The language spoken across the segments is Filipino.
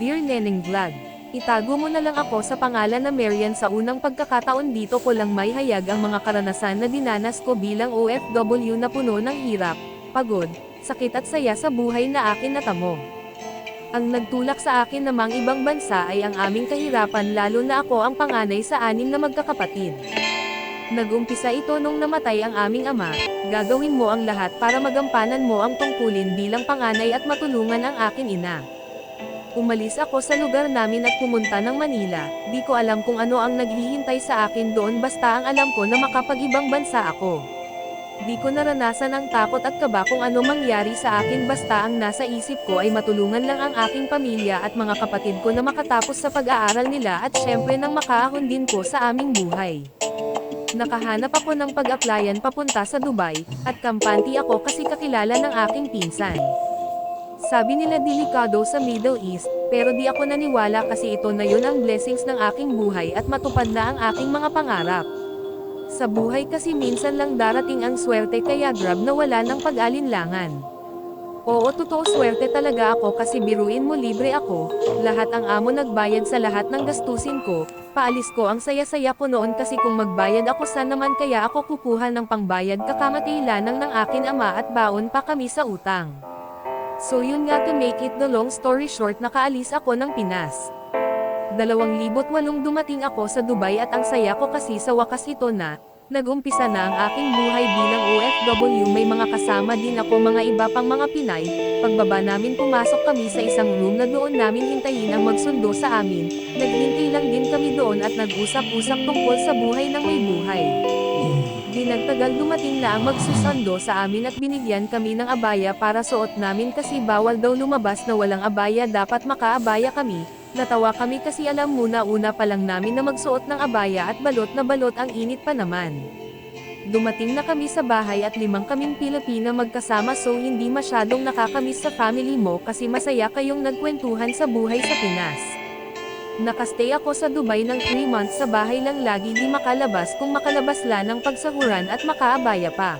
Dear Neneng Vlog, itago mo na lang ako sa pangalan na Marian sa unang pagkakataon dito ko lang may hayag ang mga karanasan na dinanas ko bilang OFW na puno ng hirap, pagod, sakit at saya sa buhay na akin natamo. Ang nagtulak sa akin namang ibang bansa ay ang aming kahirapan lalo na ako ang panganay sa anim na magkakapatid. Nagumpisa ito nung namatay ang aming ama, gagawin mo ang lahat para magampanan mo ang tungkulin bilang panganay at matulungan ang akin ina. Umalis ako sa lugar namin at pumunta ng Manila, di ko alam kung ano ang naghihintay sa akin doon basta ang alam ko na makapag-ibang bansa ako. Di ko naranasan ang takot at kaba kung ano mangyari sa akin basta ang nasa isip ko ay matulungan lang ang aking pamilya at mga kapatid ko na makatapos sa pag-aaral nila at syempre nang makaahon din ko sa aming buhay. Nakahanap ako ng pag-applyan papunta sa Dubai, at kampante ako kasi kakilala ng aking pinsan. Sabi nila delikado sa Middle East, pero di ako naniwala kasi ito na yun ang blessings ng aking buhay at matupad na ang aking mga pangarap. Sa buhay kasi minsan lang darating ang swerte kaya grab na wala ng pag-alinlangan. Oo totoo swerte talaga ako kasi biruin mo libre ako, lahat ang amo nagbayad sa lahat ng gastusin ko, paalis ko ang saya-saya ko noon kasi kung magbayad ako sa naman kaya ako kukuha ng pangbayad kakamatay lang ng akin ama at baon pa kami sa utang. So yun nga to make it the long story short nakaalis ako ng Pinas. 2008 dumating ako sa Dubai at ang saya ko kasi sa wakas ito na, nag-umpisa na ang aking buhay bilang OFW may mga kasama din ako mga iba pang mga Pinay, pagbaba namin pumasok kami sa isang room na doon namin hintayin ang magsundo sa amin, naghintay lang din kami doon at nag-usap-usap tungkol sa buhay ng may buhay. Di nagtagal dumating na ang magsusundo sa amin at binigyan kami ng abaya para suot namin kasi bawal daw lumabas na walang abaya dapat makaabaya kami, Natawa kami kasi alam muna una pa lang namin na magsuot ng abaya at balot na balot ang init pa naman. Dumating na kami sa bahay at limang kaming Pilipina magkasama so hindi masyadong nakakamiss sa family mo kasi masaya kayong nagkwentuhan sa buhay sa Pinas. Nakastay ako sa Dubai ng 3 months sa bahay lang lagi di makalabas kung makalabas lang ng pagsahuran at makaabaya pa.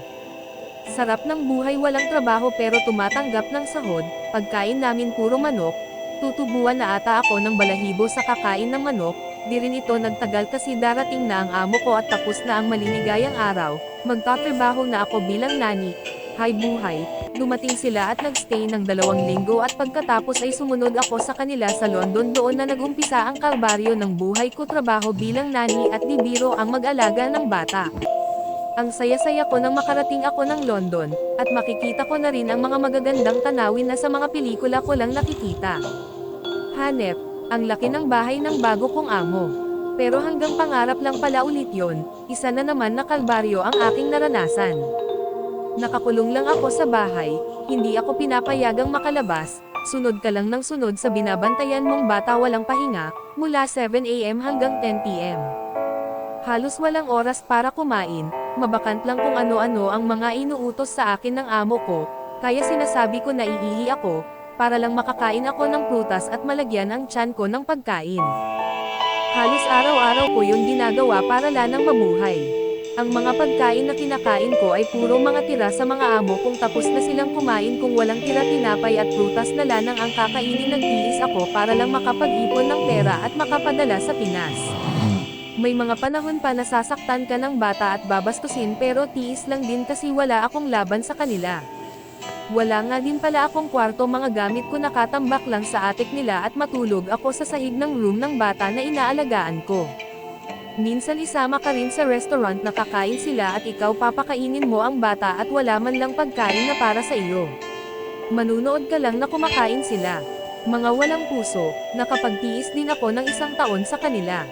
Sarap ng buhay walang trabaho pero tumatanggap ng sahod, pagkain namin puro manok, Tutubuan na ata ako ng balahibo sa kakain ng manok, di rin ito nagtagal kasi darating na ang amo ko at tapos na ang malinigayang araw, magtatrabaho na ako bilang nani. Hay buhay, dumating sila at nagstay ng dalawang linggo at pagkatapos ay sumunod ako sa kanila sa London doon na nagumpisa ang kalbaryo ng buhay ko trabaho bilang nani at di biro ang mag-alaga ng bata. Ang saya-saya ko nang makarating ako ng London, at makikita ko na rin ang mga magagandang tanawin na sa mga pelikula ko lang nakikita. Hanep, ang laki ng bahay ng bago kong amo. Pero hanggang pangarap lang pala ulit yon, isa na naman na kalbaryo ang aking naranasan. Nakakulong lang ako sa bahay, hindi ako pinapayagang makalabas, sunod ka lang ng sunod sa binabantayan mong bata walang pahinga, mula 7am hanggang 10pm. Halos walang oras para kumain, mabakant lang kung ano-ano ang mga inuutos sa akin ng amo ko, kaya sinasabi ko na iihi ako, para lang makakain ako ng prutas at malagyan ang tiyan ko ng pagkain. Halos araw-araw ko yung ginagawa para lanang mabuhay. Ang mga pagkain na kinakain ko ay puro mga tira sa mga amo kung tapos na silang kumain kung walang tira tinapay at prutas na lanang ang kakainin nagtiis ako para lang makapag-ipon ng pera at makapadala sa Pinas. May mga panahon pa nasasaktan ka ng bata at babastusin pero tiis lang din kasi wala akong laban sa kanila. Wala nga din pala akong kwarto mga gamit ko nakatambak lang sa atik nila at matulog ako sa sahig ng room ng bata na inaalagaan ko. Minsan isama ka rin sa restaurant na kakain sila at ikaw papakainin mo ang bata at wala man lang pagkain na para sa iyo. Manunood ka lang na kumakain sila. Mga walang puso, nakapagtiis din ako ng isang taon sa kanila.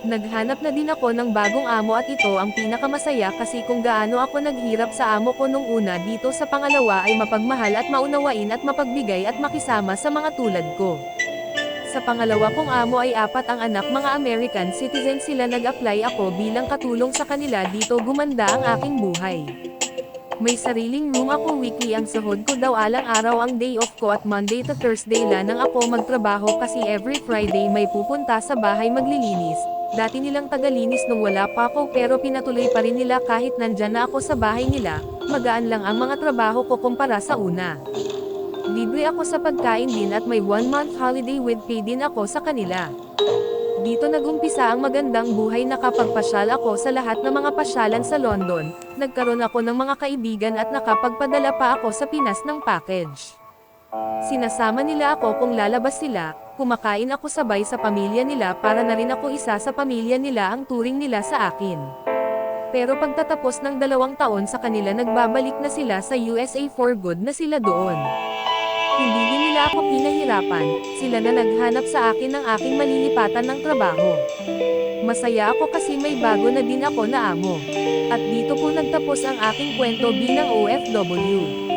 Naghanap na din ako ng bagong amo at ito ang pinakamasaya kasi kung gaano ako naghirap sa amo ko nung una dito sa pangalawa ay mapagmahal at maunawain at mapagbigay at makisama sa mga tulad ko. Sa pangalawa kong amo ay apat ang anak mga American citizen sila nag-apply ako bilang katulong sa kanila dito gumanda ang aking buhay. May sariling room ako weekly ang sahod ko daw alang araw ang day off ko at Monday to Thursday lang ang ako magtrabaho kasi every Friday may pupunta sa bahay maglilinis. Dati nilang tagalinis nung wala pa ako pero pinatuloy pa rin nila kahit nandyan na ako sa bahay nila, magaan lang ang mga trabaho ko kumpara sa una. Libre ako sa pagkain din at may one month holiday with pay din ako sa kanila. Dito nagumpisa ang magandang buhay nakapagpasyal ako sa lahat ng mga pasyalan sa London, nagkaroon ako ng mga kaibigan at nakapagpadala pa ako sa Pinas ng package. Sinasama nila ako kung lalabas sila, kumakain ako sabay sa pamilya nila para na rin ako isa sa pamilya nila ang turing nila sa akin. Pero pagtatapos ng dalawang taon sa kanila nagbabalik na sila sa USA for good na sila doon. Hindi din nila ako pinahirapan, sila na naghanap sa akin ng aking malilipatan ng trabaho. Masaya ako kasi may bago na din ako na amo. At dito po nagtapos ang aking kwento bilang OFW.